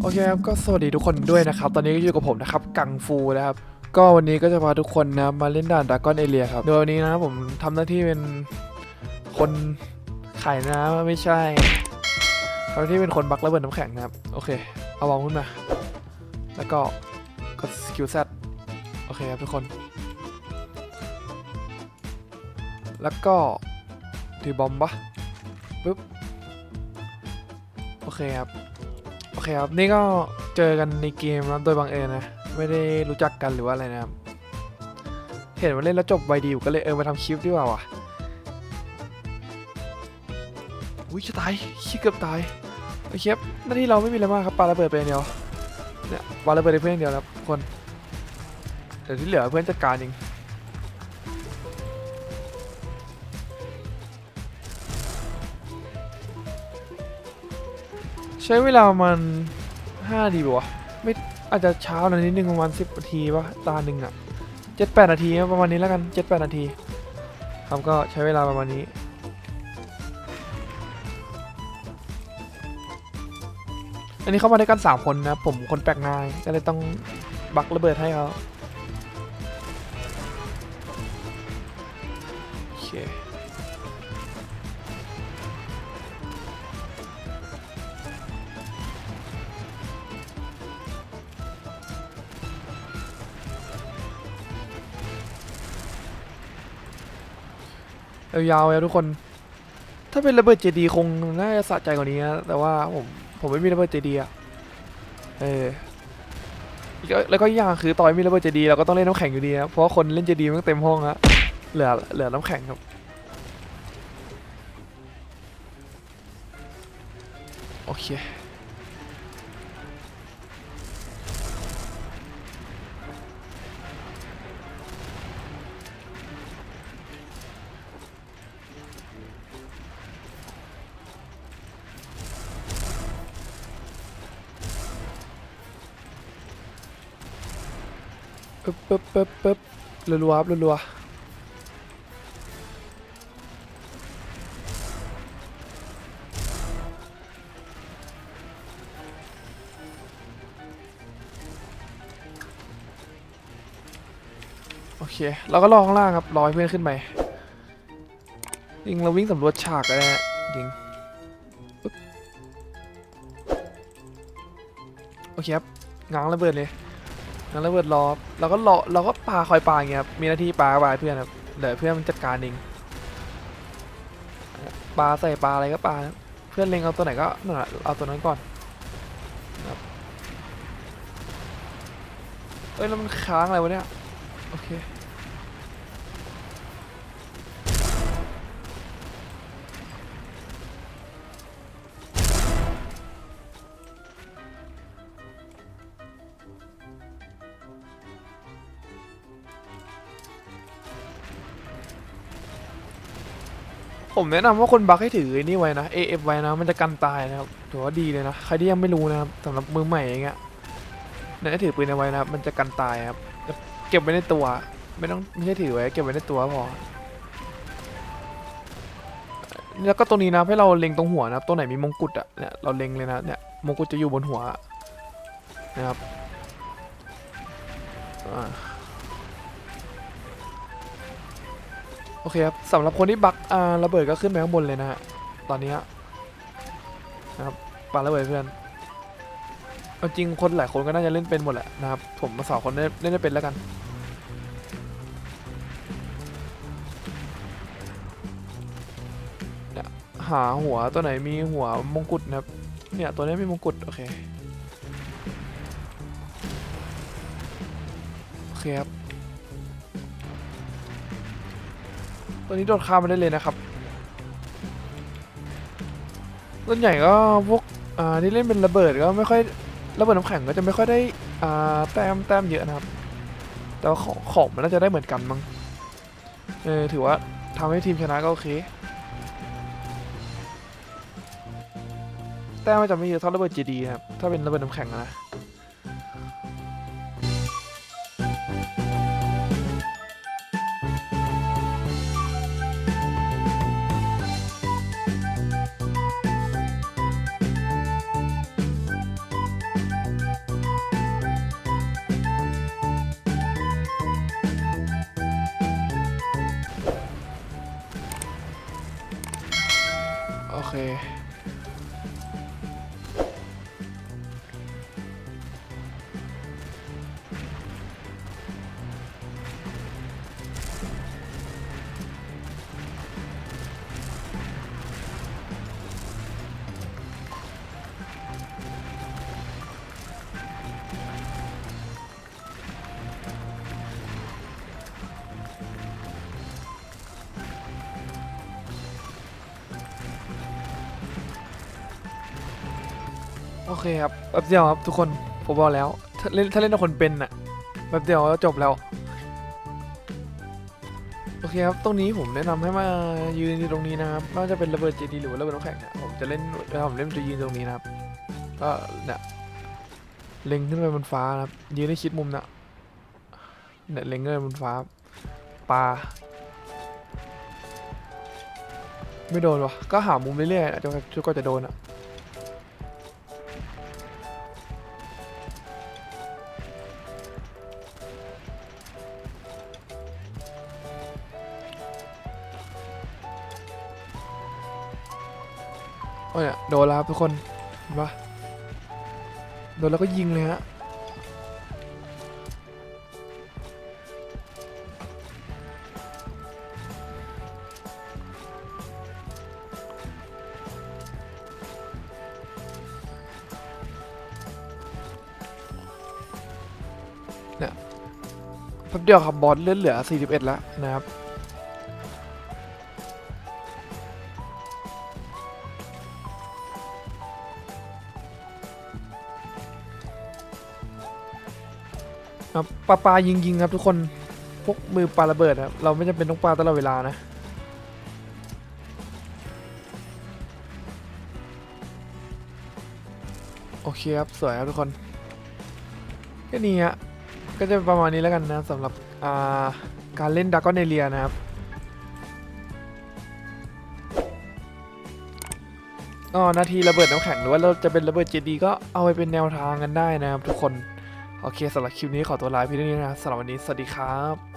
โอเคครับก็สวัสดีทุกคนด้วยนะครับ ตอนนี้ก็อยู่กับผมนะครับ กังฟูนะครับ ก็วันนี้ก็จะพาทุกคนนะมาเล่นด่านดากอนเอเรียครับ โดยวันนี้นะผมทำหน้าที่เป็นคนขายน้ำไม่ใช่ทำหน้าที่เป็นคนบักระเบิดน้ำแข็งนะครับ โอเค เอาวางขึ้นมา แล้วก็กดสกิลแซดโอเคครับทุกคน แล้วก็ถือบอมปะปึ๊บ โอเคครับ โอเคครับ นี่ก็เจอกันในเกมนะโดยบังเอิญนะ ไม่ได้รู้จักกันหรือว่าอะไรนะครับ เห็นว่าเล่นแล้วจบไวดีอยู่ก็เลยเออมาทำคลิปดีกว่าว่ะอุ้ยจะตายชิเกือบตายโอเคครับหน้าที่เราไม่มีอะไรมากครับปาระเบิดไปอย่างเดียวเนี่ยปาระเบิดไปเพื่อนเดียวนะครับทุกคนเดี๋ยวที่เหลือเพื่อนจัดการเอง ใช้เวลาประมาณห้าดีป่ะวะไม่อาจจะเช้าหน่อยนิดนึงประมาณสิบนาทีป่ะตาหนึ่งอะเจ็ดแปดนาทีประมาณนี้แล้วกันเจ็ดแปดนาทีครับก็ใช้เวลาประมาณนี้อันนี้เข้ามาด้กันสามคนนะผมคนแปลกหน้าก็เลยต้องบักระเบิดให้เขาโอเค ยาวๆเลยทุกคน ถ้าเป็นระเบิดเจดีคงน่าจะสะใจกว่านี้นะแต่ว่าผมผมไม่มีระเบิดเจดีอะเออแล้วแล้วก็อย่างคือต่อยมีระเบิดเจดีเราก็ต้องเล่นน้ำแข็งอยู่ดีนะเพราะคนเล่นเจดีมันเต็มห้องอะเหลือเหลือน้ำแข็งครับโอเค ปึ๊บปึ๊บปึ๊บปึ๊บรัวๆครับรัวๆโอเค เราก็รอข้างล่างครับรอให้เพื่อนขึ้นไปยิงเราวิ่งสำรวจฉากก็ได้นะยิงโอเคครับง้างระเบิดเลย งั้นระเบิดรอเราก็รอเราก็ปาคอยปาอย่างเงี้ยครับมีหน้าที่ปาปาเพื่อนครับเดี๋ยวเพื่อนมันจัดการเองปาใส่ปลาอะไรก็ปานะเพื่อนเล็งเอาตัวไหนก็นั่นแหละเอาตัวนั้นก่อนนะครับเอ้ยแล้วมันค้างอะไรวะเนี่ยโอเค ผมแนะนำว่าคนบักให้ถือไอ้นี่ไว้นะ AF ไว้นะ มันจะกันตายนะครับ ถือว่าดีเลยนะ ใครที่ยังไม่รู้นะครับสำหรับมือใหม่อย่างเงี้ยเนี่ยให้ถือปืนเอาไว้นะครับ มันจะกันตายครับ เก็บไว้ในตัว ไม่ต้องไม่ใช่ถือไว้ เก็บไว้ในตัวพอ แล้วก็ตรงนี้นะให้เราเล็งตรงหัวนะครับตัวไหนมีมงกุฎอะเนี่ยเราเล็งเลยนะ เนี่ยมงกุฎจะอยู่บนหัวนะครับ อ่า โอเคครับสำหรับคนที่บักอ่าระเบิดก็ขึ้นไปข้างบนเลยนะฮะตอนนี้นะครับปาระเบิดเพื่อนเอาจริงคนหลายคนก็น่าจะเล่นเป็นหมดแหละนะครับผมมาสอนคนเล่นเล่นได้เป็นแล้วกันหาหัวตัวไหนมีหัวมงกุฎนะครับเนี่ยตัวนี้มีมงกุฎโอเคโอเคครับ ตัวนี้โดดข้ามมาได้เลยนะครับส่วนใหญ่ก็พวกอ่าที่เล่นเป็นระเบิดก็ไม่ค่อยระเบิดน้ำแข็งก็จะไม่ค่อยได้อ่าแต้มแต้มเยอะนะครับ แต่ว่าของของมันน่าจะได้เหมือนกันมั้งเออถือว่าทำให้ทีมชนะก็โอเคแต้มมันจะไม่เยอะเท่าระเบิด GD นะครับถ้าเป็นระเบิดน้ำแข็งอะ นะอเคครับแป๊บเดียวครับทุกคนผมบอกแล้วถ้าเล่นถ้าเล่นกับคนเป็นอะแป๊บเดียวก็จบแล้ว โอเคครับ ตรงนี้ผมแนะนำให้มายืนอยู่ตรงนี้นะครับไม่ว่าจะเป็นระเบิดเจดีหรือว่าระเบิดน้ำแข็งเนี่ยผมจะเล่นเวลาผมเล่นจะยืนตรงนี้นะครับ ก็เนี่ยเล็งขึ้นไปบนฟ้านะครับ ยืนให้ชิดมุมนะเนี่ยเล็งขึ้นไปบนฟ้าปลาไม่โดนวะก็หามุมเรื่อยๆอะจนจนกว่าจะโดนอะ โอ้ยเนี่ยโดนแล้วครับทุกคนเห็นปะโดนแล้วก็ยิงเลยฮะแป๊บเดียวครับบอสเลือดเหลือ 41 แล้วนะครับ ครับปลาปลายิงยิงครับทุกคนพวกมือปลาระเบิดครับเราไม่จำเป็นต้องปลาตลอดเวลานะโอเคครับสวยครับทุกคนแค่นี้ฮะก็จะประมาณนี้แล้วกันนะสำหรับาการเล่นด r ก g อนเอเลียนะครับก็นาทีระเบิดน้ำแข็งหรือว่าเราจะเป็นระเบิดเจดีก็เอาไปเป็นแนวทางกันได้นะครับทุกคน โอเคสำหรับคลิปนี้ขอตัวลาไปเพียงเท่านี้นะสำหรับวันนี้สวัสดีครับ